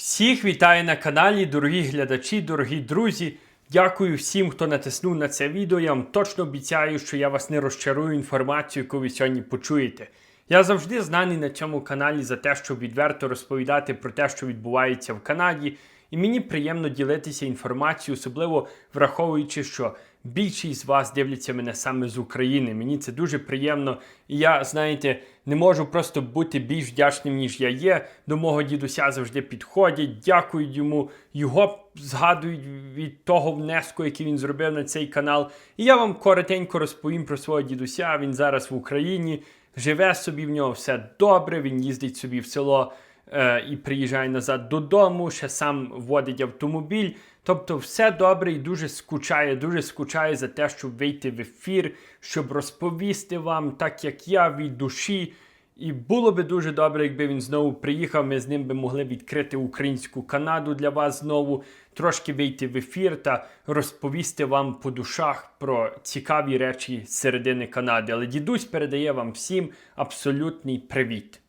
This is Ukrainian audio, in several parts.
Всіх вітаю на каналі, дорогі глядачі, дорогі друзі. Дякую всім, хто натиснув на це відео. Я вам точно обіцяю, що я вас не розчарую інформацію, яку ви сьогодні почуєте. Я завжди знаний на цьому каналі за те, щоб відверто розповідати про те, що відбувається в Канаді. І мені приємно ділитися інформацією, особливо враховуючи, що більшість з вас дивляться мене саме з України. Мені це дуже приємно. І я, знаєте, не можу просто бути більш вдячним, ніж я є. До мого дідуся завжди підходять, дякують йому, його згадують від того внеску, який він зробив на цей канал. І я вам коротенько розповім про свого дідуся. Він зараз в Україні. Живе собі в нього все добре. Він їздить собі в село е, і приїжджає назад додому, ще сам водить автомобіль. Тобто, все добре і дуже скучає, дуже скучає за те, щоб вийти в ефір, щоб розповісти вам, так як я від душі. І було би дуже добре, якби він знову приїхав. Ми з ним би могли відкрити українську Канаду для вас знову, трошки вийти в ефір та розповісти вам по душах про цікаві речі середини Канади. Але дідусь передає вам всім абсолютний привіт.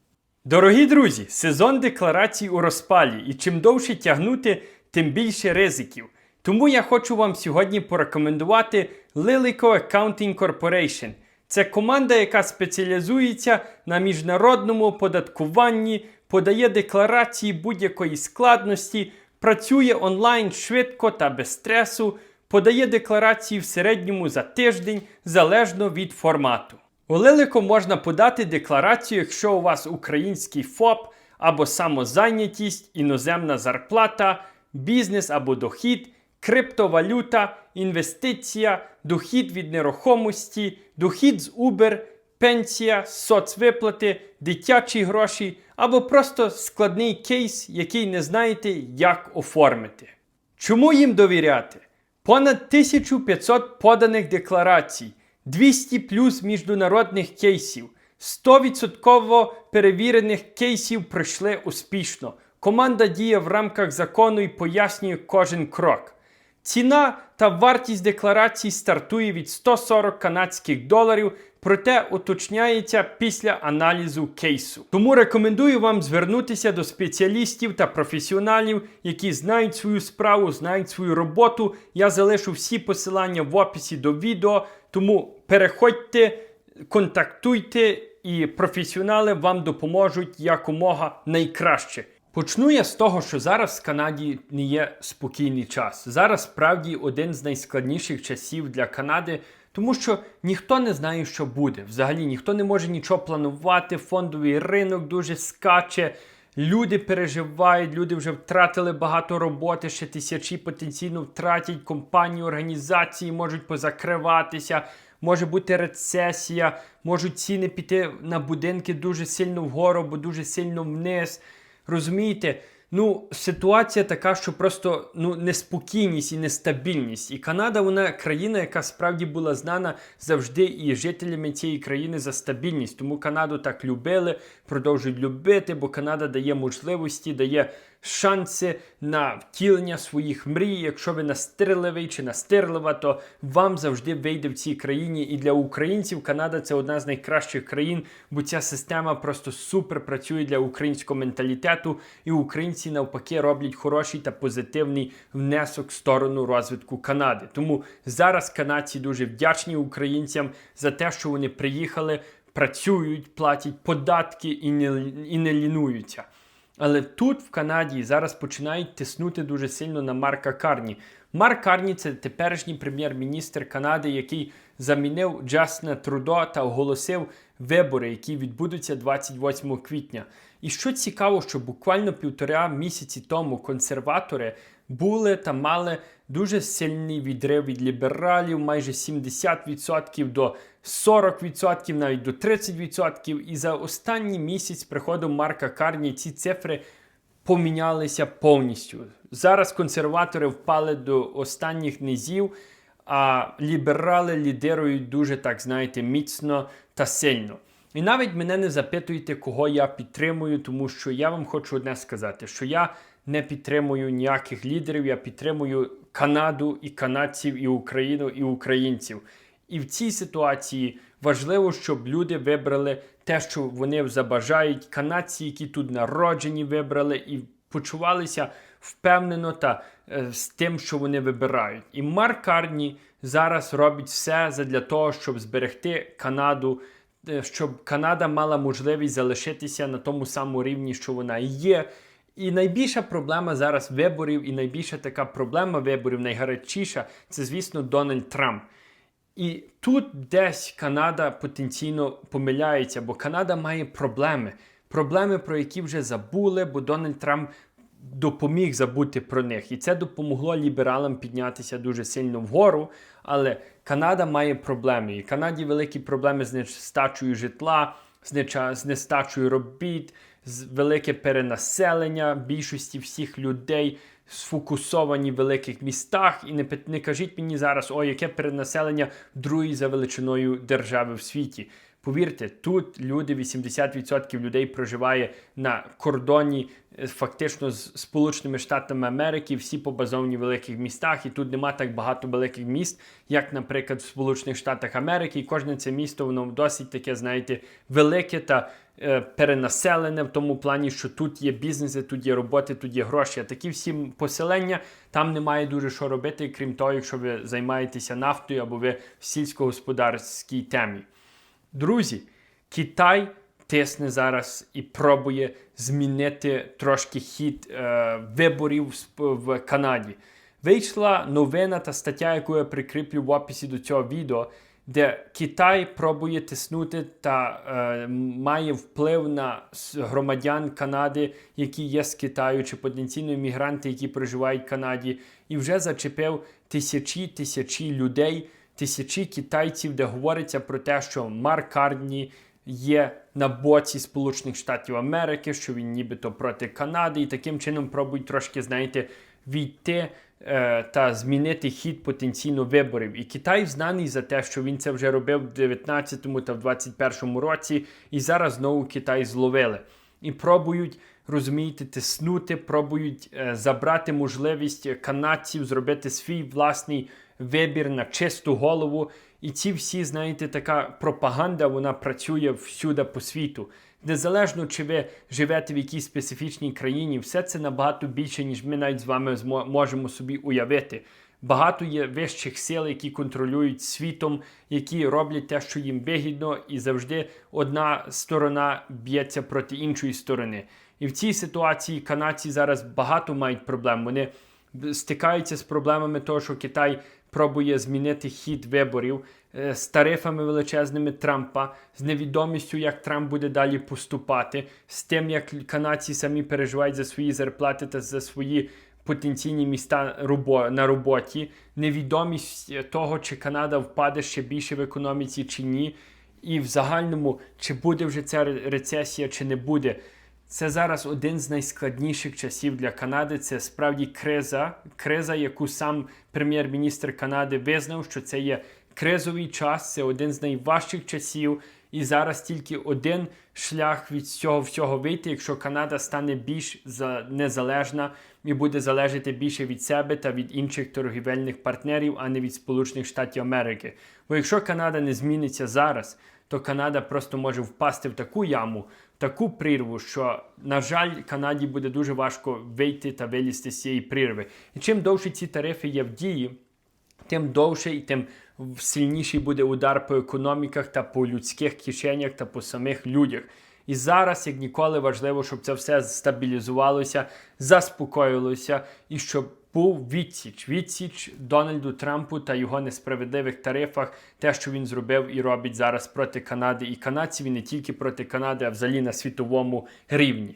Дорогі друзі, сезон декларацій у розпалі, і чим довше тягнути, тим більше ризиків. Тому я хочу вам сьогодні порекомендувати Lilico Accounting Corporation. Це команда, яка спеціалізується на міжнародному оподаткуванні, подає декларації будь-якої складності, працює онлайн швидко та без стресу, подає декларації в середньому за тиждень залежно від формату. У Лилико можна подати декларацію, якщо у вас український ФОП або самозайнятість, іноземна зарплата, бізнес або дохід, криптовалюта, інвестиція, дохід від нерухомості, дохід з Uber, пенсія, соцвиплати, дитячі гроші або просто складний кейс, який не знаєте, як оформити. Чому їм довіряти? Понад 1500 поданих декларацій, 200 плюс міжнародних кейсів, 100% перевірених кейсів пройшли успішно. Команда діє в рамках закону і пояснює кожен крок. Ціна та вартість декларації стартує від 140 канадських доларів, проте уточняється після аналізу кейсу. Тому рекомендую вам звернутися до спеціалістів та професіоналів, які знають свою справу, знають свою роботу. Я залишу всі посилання в описі до відео, тому переходьте, контактуйте, і професіонали вам допоможуть якомога найкраще. Почну я з того, що зараз в Канаді не є спокійний час. Зараз справді один з найскладніших часів для Канади, тому що ніхто не знає, що буде. Взагалі ніхто не може нічого планувати. Фондовий ринок дуже скаче. Люди переживають, люди вже втратили багато роботи, ще тисячі потенційно втратять компанії, організації можуть позакриватися. Може бути рецесія, можуть ціни піти на будинки дуже сильно вгору або дуже сильно вниз. Розумієте? Ну, ситуація така, що просто ну, неспокійність і нестабільність. І Канада, вона країна, яка справді була знана завжди і жителями цієї країни за стабільність. Тому Канаду так любили, продовжують любити, бо Канада дає можливості, дає шанси на втілення своїх мрій. Якщо ви настирливий чи настирлива, то вам завжди вийде в цій країні. І для українців Канада це одна з найкращих країн, бо ця система просто супер працює для українського менталітету, і українці навпаки роблять хороший та позитивний внесок в сторону розвитку Канади. Тому зараз канадці дуже вдячні українцям за те, що вони приїхали, працюють, платять податки і не, і не лінуються. Але тут, в Канаді, зараз починають тиснути дуже сильно на Марка Карні. Марк Карні це теперішній прем'єр-міністр Канади, який замінив Джастина Трудо та оголосив вибори, які відбудуться 28 квітня. І що цікаво, що буквально півтора місяці тому консерватори були та мали дуже сильний відрив від лібералів, майже 70% до 40%, навіть до 30%. І за останній місяць з приходом Марка Карні ці цифри помінялися повністю. Зараз консерватори впали до останніх низів, а ліберали лідирують дуже, так знаєте, міцно та сильно. І навіть мене не запитуйте, кого я підтримую, тому що я вам хочу одне сказати, що я не підтримую ніяких лідерів, я підтримую Канаду і канадців, і Україну, і українців. І в цій ситуації важливо, щоб люди вибрали те, що вони забажають. Канадці, які тут народжені, вибрали, і почувалися впевнено та е, з тим, що вони вибирають. І Марк Карні зараз робить все для того, щоб зберегти Канаду, е, щоб Канада мала можливість залишитися на тому самому рівні, що вона є. І найбільша проблема зараз виборів, і найбільша така проблема виборів, найгарячіша, це, звісно, Дональд Трамп. І тут десь Канада потенційно помиляється, бо Канада має проблеми. Проблеми, про які вже забули, бо Дональд Трамп допоміг забути про них. І це допомогло лібералам піднятися дуже сильно вгору. Але Канада має проблеми. І Канаді великі проблеми з нестачею житла, з нестачею робіт, велике перенаселення більшості всіх людей. Сфокусовані в великих містах, і не, не кажіть мені зараз, о, яке перенаселення другої за величиною держави в світі. Повірте, тут люди, 80% людей проживає на кордоні е, фактично з Сполученими Штатами Америки, всі побазовані в великих містах, і тут нема так багато великих міст, як, наприклад, в Сполучених Штатах Америки. І кожне це місто воно досить таке, знаєте, велике та е, перенаселене в тому плані, що тут є бізнеси, тут є роботи, тут є гроші. А такі всі поселення там немає дуже що робити, крім того, якщо ви займаєтеся нафтою або ви в сільськогосподарській темі. Друзі, Китай тисне зараз і пробує змінити трошки хід е, виборів в Канаді. Вийшла новина та стаття, яку я прикріплю в описі до цього відео, де Китай пробує тиснути та е, має вплив на громадян Канади, які є з Китаю, чи потенційно іммігранти, які проживають в Канаді, і вже зачепив тисячі тисячі людей тисячі китайців, де говориться про те, що Марк Карні є на боці Сполучених Штатів Америки, що він нібито проти Канади, і таким чином пробують трошки, знаєте, війти е, та змінити хід потенційно виборів. І Китай знаний за те, що він це вже робив в 19-му та в 21-му році, і зараз знову Китай зловили. І пробують, розумієте, тиснути, пробують е, забрати можливість канадців зробити свій власний вибір на чисту голову. І ці всі, знаєте, така пропаганда, вона працює всюди по світу. Незалежно, чи ви живете в якійсь специфічній країні, все це набагато більше, ніж ми навіть з вами можемо собі уявити. Багато є вищих сил, які контролюють світом, які роблять те, що їм вигідно, і завжди одна сторона б'ється проти іншої сторони. І в цій ситуації канадці зараз багато мають проблем. Вони стикаються з проблемами того, що Китай пробує змінити хід виборів е, з тарифами величезними Трампа, з невідомістю, як Трамп буде далі поступати, з тим, як канадці самі переживають за свої зарплати та за свої потенційні міста на роботі, невідомість того, чи Канада впаде ще більше в економіці чи ні, і в загальному, чи буде вже ця рецесія, чи не буде. Це зараз один з найскладніших часів для Канади. Це справді криза, криза, яку сам прем'єр-міністр Канади визнав, що це є кризовий час, це один з найважчих часів. І зараз тільки один шлях від цього всього вийти, якщо Канада стане більш незалежна і буде залежати більше від себе та від інших торгівельних партнерів, а не від Сполучених Штатів Америки. Бо якщо Канада не зміниться зараз, то Канада просто може впасти в таку яму, в таку прірву, що, на жаль, Канаді буде дуже важко вийти та вилізти з цієї прірви. І чим довше ці тарифи є в дії, тим довше і тим сильніший буде удар по економіках та по людських кишенях та по самих людях. І зараз, як ніколи, важливо, щоб це все стабілізувалося, заспокоїлося і щоб був відсіч, відсіч Дональду Трампу та його несправедливих тарифах, те, що він зробив і робить зараз проти Канади і канадців, і не тільки проти Канади, а взагалі на світовому рівні.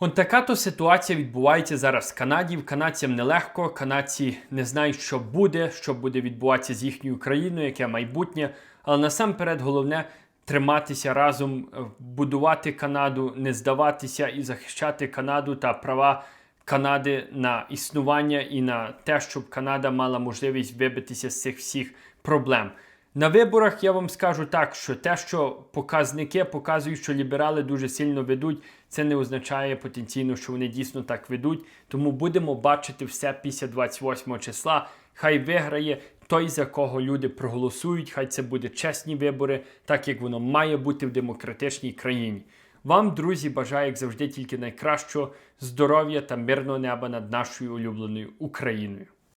От така то ситуація відбувається зараз в Канаді. Канадцям нелегко. Канадці не знають, що буде, що буде відбуватися з їхньою країною, яке майбутнє. Але насамперед головне триматися разом, будувати Канаду, не здаватися і захищати Канаду та права Канади на існування і на те, щоб Канада мала можливість вибитися з цих всіх проблем. На виборах я вам скажу так, що те, що показники показують, що ліберали дуже сильно ведуть, це не означає потенційно, що вони дійсно так ведуть. Тому будемо бачити все після 28 числа. Хай виграє той, за кого люди проголосують. Хай це буде чесні вибори, так як воно має бути в демократичній країні. Вам, друзі, бажаю, як завжди, тільки найкращого здоров'я та мирного неба над нашою улюбленою Україною.